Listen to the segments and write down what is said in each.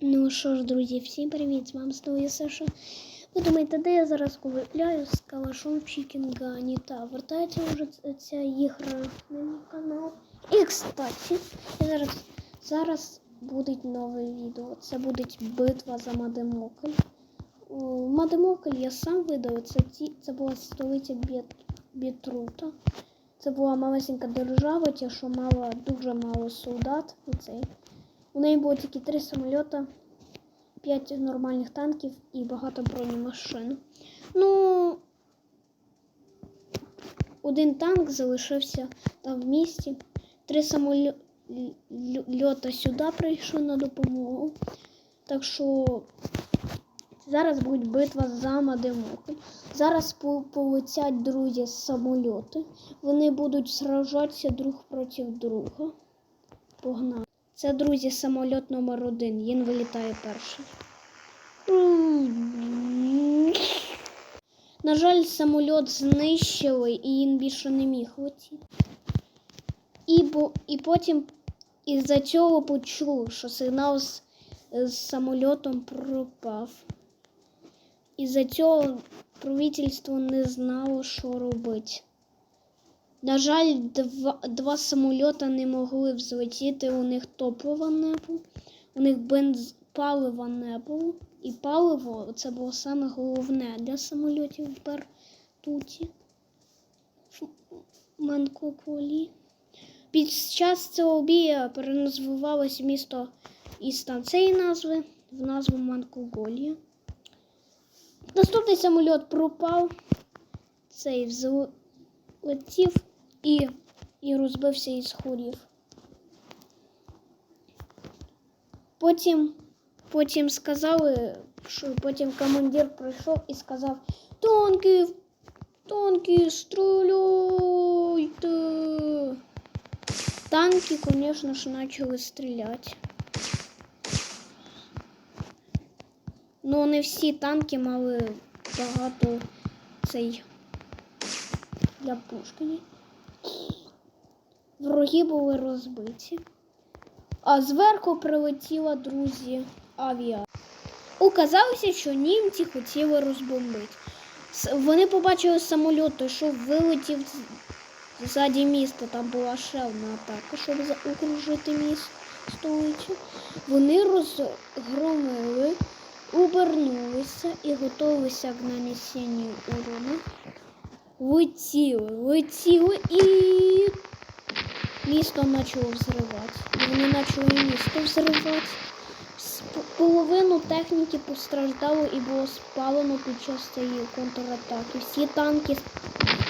Ну що ж, друзі, всім привіт! З вами знову я Саша. Ви думаєте, де я зараз купляю з калашом в Чікінгані? Та вертається вже ця ігра на мій канал. І кстати, зараз, зараз буде нове відео. Це буде битва за Мадемокль. О, Мадемокль я сам видав. Це, ті, це була столиця Бет, Бетрута. Це була малесенька держава, ті, що мала дуже мало солдат. І цей. У неї було тільки три самольота, п'ять нормальних танків і багато бронемашин. Ну, один танк залишився там в місті. Три самольота сюди прийшли на допомогу. Так що зараз буде битва за Мадемокль. Зараз по- полетять друзі з самольоти. Вони будуть сражатися друг проти друга. Погнали. Це, друзі, самоліт номер один. Він вилітає перший. На жаль, самоліт знищили і він більше не міг летіти. І, потім із-за цього почули, що сигнал з, з самольотом пропав. Із-за цього правительство не знало, що робити. На жаль, два, два самольота не могли взлетіти, у них топлива не було, у них бенз палива не було. І паливо це було саме головне для самольотів в Бертуті, в Манкополі. Під час цього бія переназвувалось місто із там цієї назви в назву Манкоголія. Наступний самоліт пропав, цей взлетів летів і, і розбився і згорів. Потім, потім сказали, що потім командир прийшов і сказав: Танки, танки, стріляйте. Танки, звісно ж, почали стріляти. Ну, не всі танки мали багато цей для пушки. Вороги були розбиті. А зверху прилетіла, друзі, авіа. Оказалося, що німці хотіли розбомбити. Вони побачили самоліт, що вилетів ззаді міста. Там була ще атака, щоб окружити міст столицю. Вони розгромили, обернулися і готувалися к нанесенню урону летіли, летіли і місто почало взривати. І вони почали місто взривати. Половину техніки постраждало і було спалено під час цієї контратаки. Всі танки,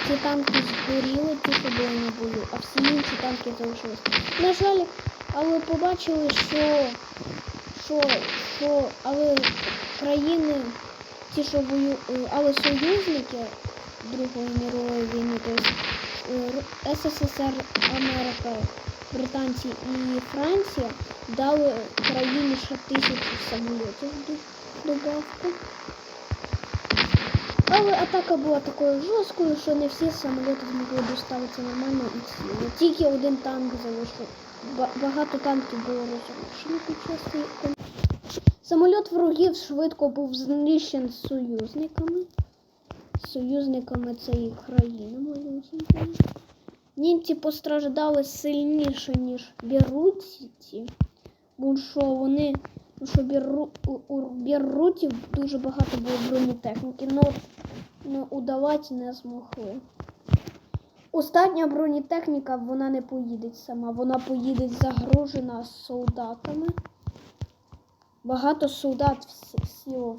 всі танки згоріли, ті, що були на а всі інші танки залишились. На жаль, але побачили, що, що, що але країни, ті, що бою, але союзники Другої мірової війни, СССР, Америка, британці і Франція дали країні ще тисячу самольотів до- добавку. Але атака була такою жорсткою, що не всі самоліти змогли доставитися нормально і цілі. Тільки один танк залишив. Багато танків було розрушено під час цієї Самольот ворогів швидко був знищений союзниками союзниками цієї країни малюсенької. Німці постраждали сильніше, ніж бірутці, бо що вони, що біру, у, бірутів дуже багато було бронетехніки, але не удавати не змогли. Остання бронетехніка вона не поїде сама, вона поїде загружена солдатами. Багато солдат сіло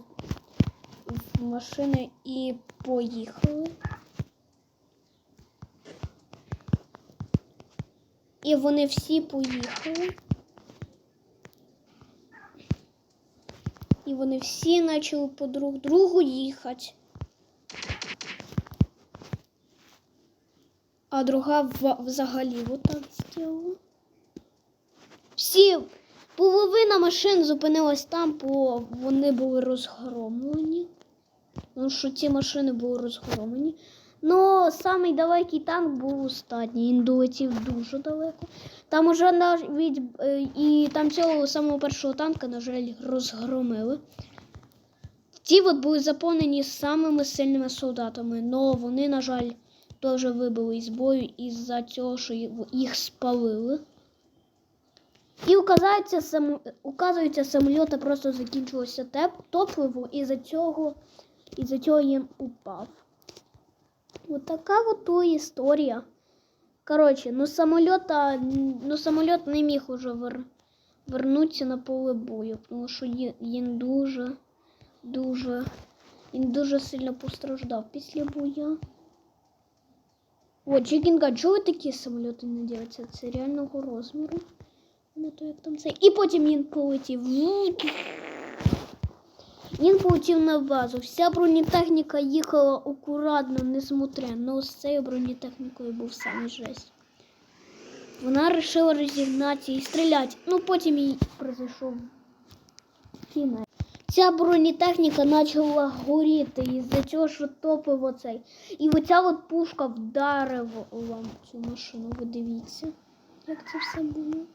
машини і поїхали. І вони всі поїхали. І вони всі почали по друг другу їхати. А друга взагалі отак зробила. Всі, половина машин зупинилась там, бо вони були розгромлені. Ну, що ці машини були розгромлені. Ну, самий далекий танк був останній. Він долетів дуже далеко. Там уже навіть е, і там цього самого першого танка, на жаль, розгромили. Ті от були заповнені самими сильними солдатами, але вони, на жаль, теж вибили із бою із-за цього, що їх спалили. І указується, сам, указується, самоліта просто закінчилося топливо, і за цього, і за цього він упав. Вот така от то історія. Коротше, ну самоліта, ну самоліт не міг уже вер, вернутися на поле бою, тому що він дуже, дуже, він дуже сильно постраждав після бою. О, Чікінга, чого ви такі самоліти не дивляться? Це реального розміру. Не то, як там це. І потім він полетів. Він полетів на базу. Вся бронетехніка їхала акуратно. Ну, з цією бронетехнікою був самий жесть. Вона вирішила розігнатися і стріляти. Ну, потім їй произойшов кінець. Ця бронетехніка почала горіти із-за цього, що топив оцей. І оця от пушка вдарила цю машину. Ви дивіться, як це все було.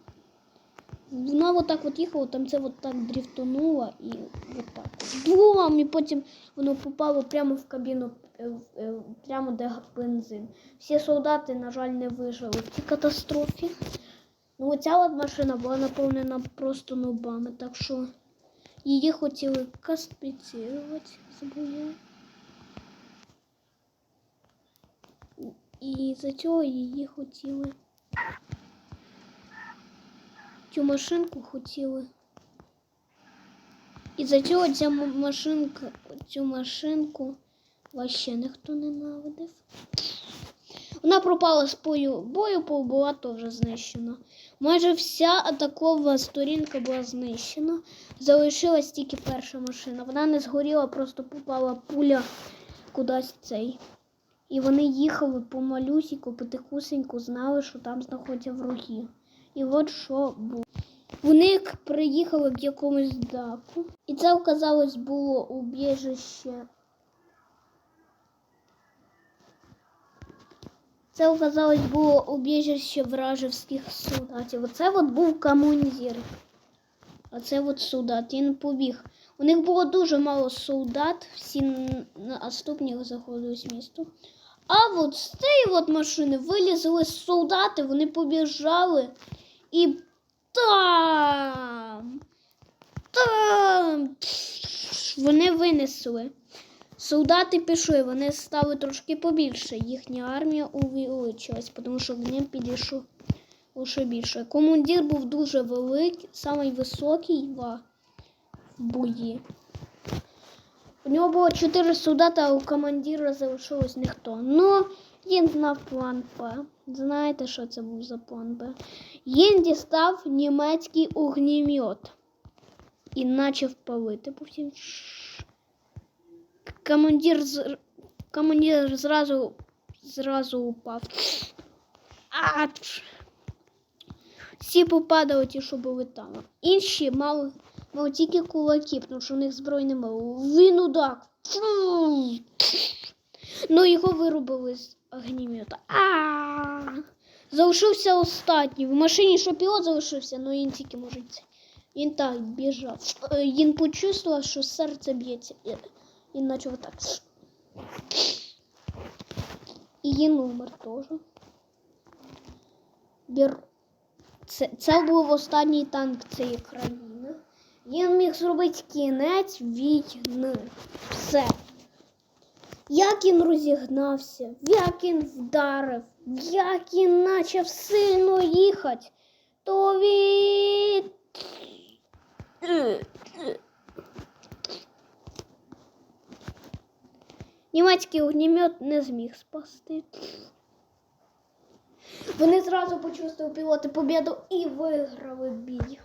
Вона от так от їхала, там це от так дрифтонуло і от так. Бум! І потім воно попало прямо в кабіну, е, е, прямо де бензин. Всі солдати, на жаль, не вижили в цій катастрофі. Ну, оця от машина була наповнена просто нубами, так що її хотіли каспіцірувати, забув я. І за цього її хотіли. Цю машинку хотіли. І за цього ця машинка, цю машинку вообще ніхто ненавидив. Вона пропала з бою, бою була теж знищена. Майже вся атакова сторінка була знищена. Залишилась тільки перша машина. Вона не згоріла, просто попала пуля кудись цей. І вони їхали по малюсіку, потихусеньку, знали, що там знаходяться вороги. І от що було. Вони приїхали к якомусь даху. І це, оказалось, було убіжище. Це, оказалось, було убіжище вражівських солдатів. Оце от був командир. А це от солдат. Він побіг. У них було дуже мало солдат, всі н- наступні заходили з місту. А от з цієї от машини вилізли солдати, вони побіжали і там. Там. Вони винесли. Солдати пішли, вони стали трошки побільше. Їхня армія увеличилась, тому що к ним підійшло лише більше. Командир був дуже великий, самий високий в в бої. У нього було чотири солдати, а у командира залишилось ніхто. Ну, він знав план П. Знаєте, що це був за план Б? Він дістав німецький огнемет і почав палити по всім. Командир, з... командир зразу, зразу упав. А! Всі попадали ті, що були там. Інші мали, мали тільки кулаки, тому що в них зброї немає. Він удар. Ну, його вирубили з огнемета. А! Залишився останній. В машині що пілот залишився, але він тільки може. це- Він так біжав. Е, Він почувствував, що серце б'ється. І- почав так. І він умер теж. Це, це був останній танк цієї країни. Він міг зробити кінець війни. Все. Як він розігнався, як він вдарив, як він почав сильно їхати, то він. Німецький огнемет не зміг спасти. Вони зразу почувствували пілоти побіду і виграли бій.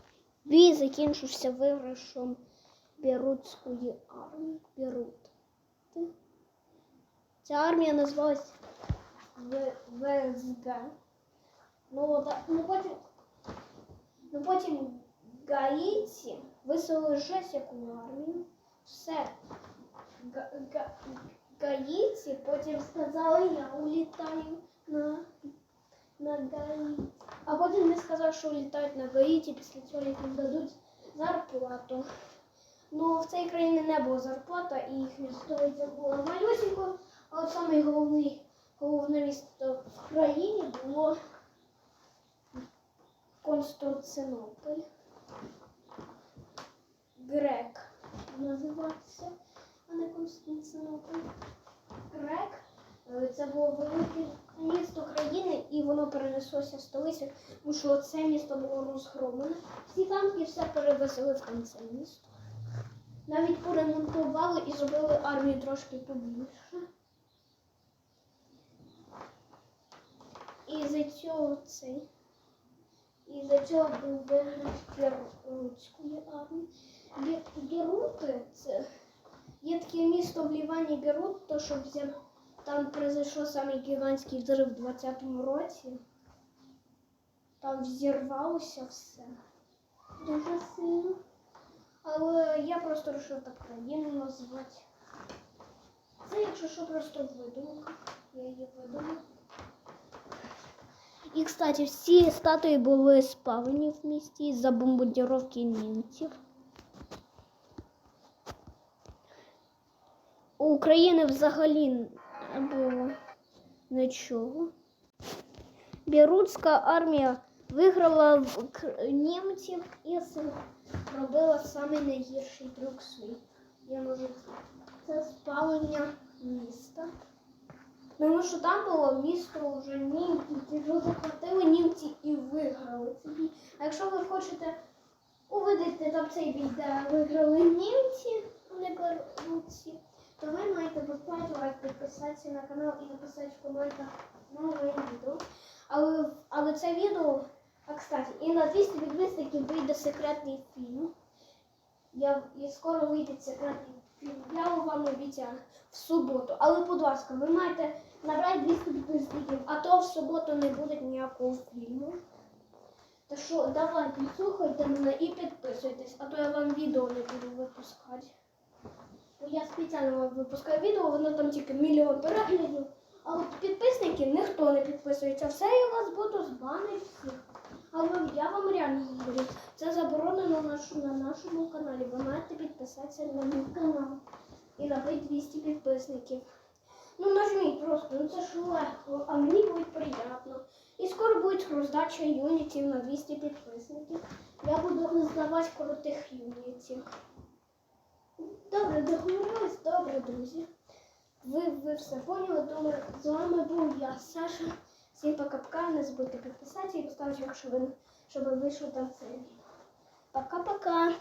Бій закінчився виграшем Бірутської армії. Бірут. Ця армія називалась ВСГ. Ну, ну потім, ну потім гаїці вислали жесть яку армію. Все. Га- га- Гаїті, потім сказали, я улітаю на, на Гаїті. А потім вони сказали, що улітають на Гаїті, після цього їм дадуть зарплату. Ну, в цій країні не було зарплата, і їхня столиця була малюсенько, а от саме головний, головне місто в країні було Константинополь. Грек називався, а не Константинополь. Грек. Е, Це було велике місто країни, і воно перенеслося в столицю, тому що це місто було розгромлене. Всі танки все перевезли в там це місто. Навіть поремонтували і зробили армію трошки побільше. І за цей. І за цього був виграш Герутської армії. Ге- Герути це є таке місто в Лівані Герут, то що там произойшов самий гігантський взрив в 20-му році. Там взірвалося все. Дуже сильно. Але я просто вирішила так країну назвати. Це, якщо що, просто видумка. Я її видумала. І, кстати, всі статуї були спалені в місті за бомбардировки німців. У України взагалі не було нічого. Бірутська армія виграла німців і зробила самий найгірший трюк світу. Я можу це спалення міста. Тому що там було місто вже німці, його захватили німці і виграли цей. А якщо ви хочете увидіти там цей бій, де виграли німці, не беруці, то ви маєте поставити лайк, підписатися на канал і написати в коментах нове відео. Але, але це відео, а кстати, і на 200 підписників вийде секретний фільм. Я, і скоро вийде секретний фільм. Я вам обіцяю в суботу. Але, будь ласка, ви маєте набрати 200 підписників, а то в суботу не буде ніякого фільму. Та що, давайте, слухайте мене і підписуйтесь, а то я вам відео не буду випускати. Бо я спеціально вам випускаю відео, воно там тільки мільйон переглядів. А от підписники ніхто не підписується. Все, я вас буду збанити всіх. Але я вам реально говорю, це заборонено на, на нашому каналі. Ви маєте підписатися на мій канал і набити 200 підписників. Ну нажміть просто, ну це ж легко, а мені буде приємно. І скоро буде роздача юнітів на 200 підписників. Я буду роздавати крутих юнітів. Добре, договорились, добре, друзі. Ви, ви все поняли, думаю, з вами був я, Саша. Всім пока-пока, не забудьте підписатися і поставити, якщо ви, щоб вийшло там це відео. Пока-пока.